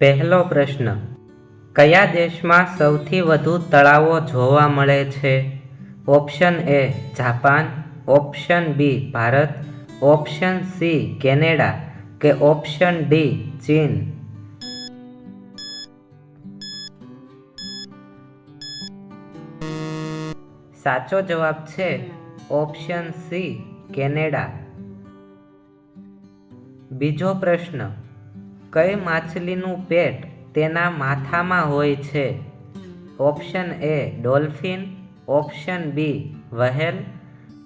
પહેલો પ્રશ્ન. કયા દેશમાં સૌથી વધુ તળાવો જોવા મળે છે? Option A Japan, option B Bharat, option C Canada કે ઓપ્શન ડી ચીન. સાચો જવાબ છે ઓપ્શન સી કેનેડા. બીજો પ્રશ્ન. કઈ માછલીનું પેટ તેના માથામાં હોય છે? Option A dolphin, option B whale,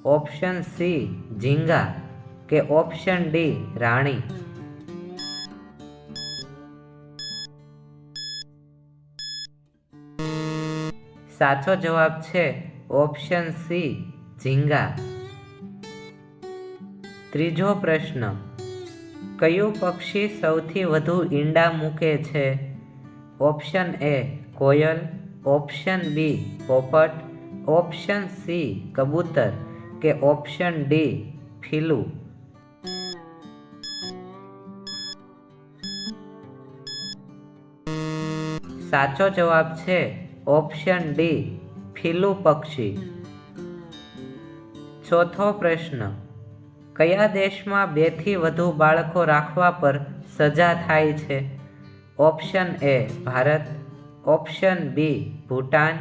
option C ઝીંગા કે ઓપ્શન ડી રાણી. સાચો જવાબ છે ઓપ્શન સી ઝીંગા. ત્રીજો પ્રશ્ન કયું પક્ષી સૌથી વધુ ઈંડા મૂકે છે? ઓપ્શન એ કોયલ, ઓપ્શન બી પોપટ, ઓપ્શન સી કબૂતર કે ઓપ્શન ડી ફીલું. સાચો જવાબ છે ઓપ્શન ડી ફીલું પક્ષી. ચોથો પ્રશ્ન કયા દેશમાં બેથી વધુ બાળકો રાખવા પર સજા થાય છે? Option A Bharat, option B Bhutan,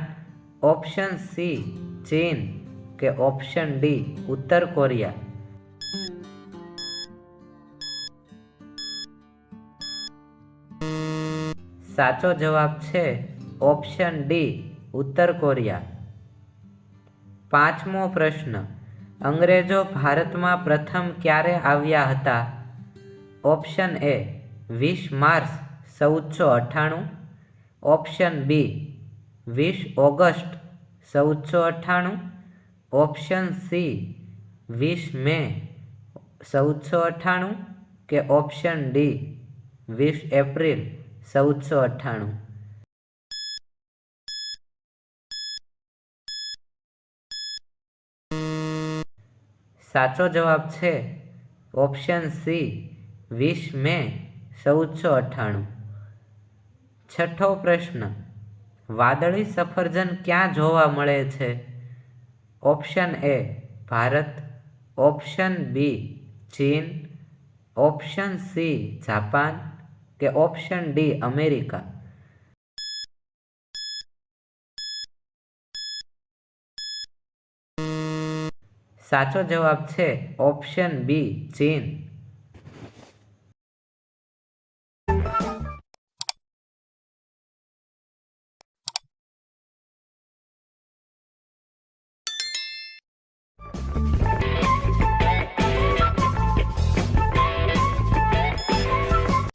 option C ચીન કે ઓપ્શન ડી ઉત્તર કોરિયા. સાચો જવાબ છે ઓપ્શન ડી ઉત્તર કોરિયા. પાંચમો પ્રશ્ન. અંગ્રેજો ભારતમાં પ્રથમ ક્યારે આવ્યા હતા? ઓપ્શન એ વીસ માર્ચ ચૌદસો અઠ્ઠાણું. ઓપ્શન બી વીસ ઓગસ્ટ ચૌદસો અઠ્ઠાણું. ઓપ્શન સી વીસ મે ચૌદસો અઠ્ઠાણું કે ઓપ્શન ડી વીસ એપ્રિલ ચૌદસો અઠ્ઠાણું. સાચો જવાબ છે ઓપ્શન સી, વીસ મે ચૌદસો અઠ્ઠાણું. છઠ્ઠો પ્રશ્ન, વાદળી સફરજન ક્યાં જોવા મળે છે? Option A, Bharat. Option B, ચીન. Option C, Japan. કે ઓપ્શન ડી, અમેરિકા. સાચો જવાબ છે ઓપ્શન બી ચીન.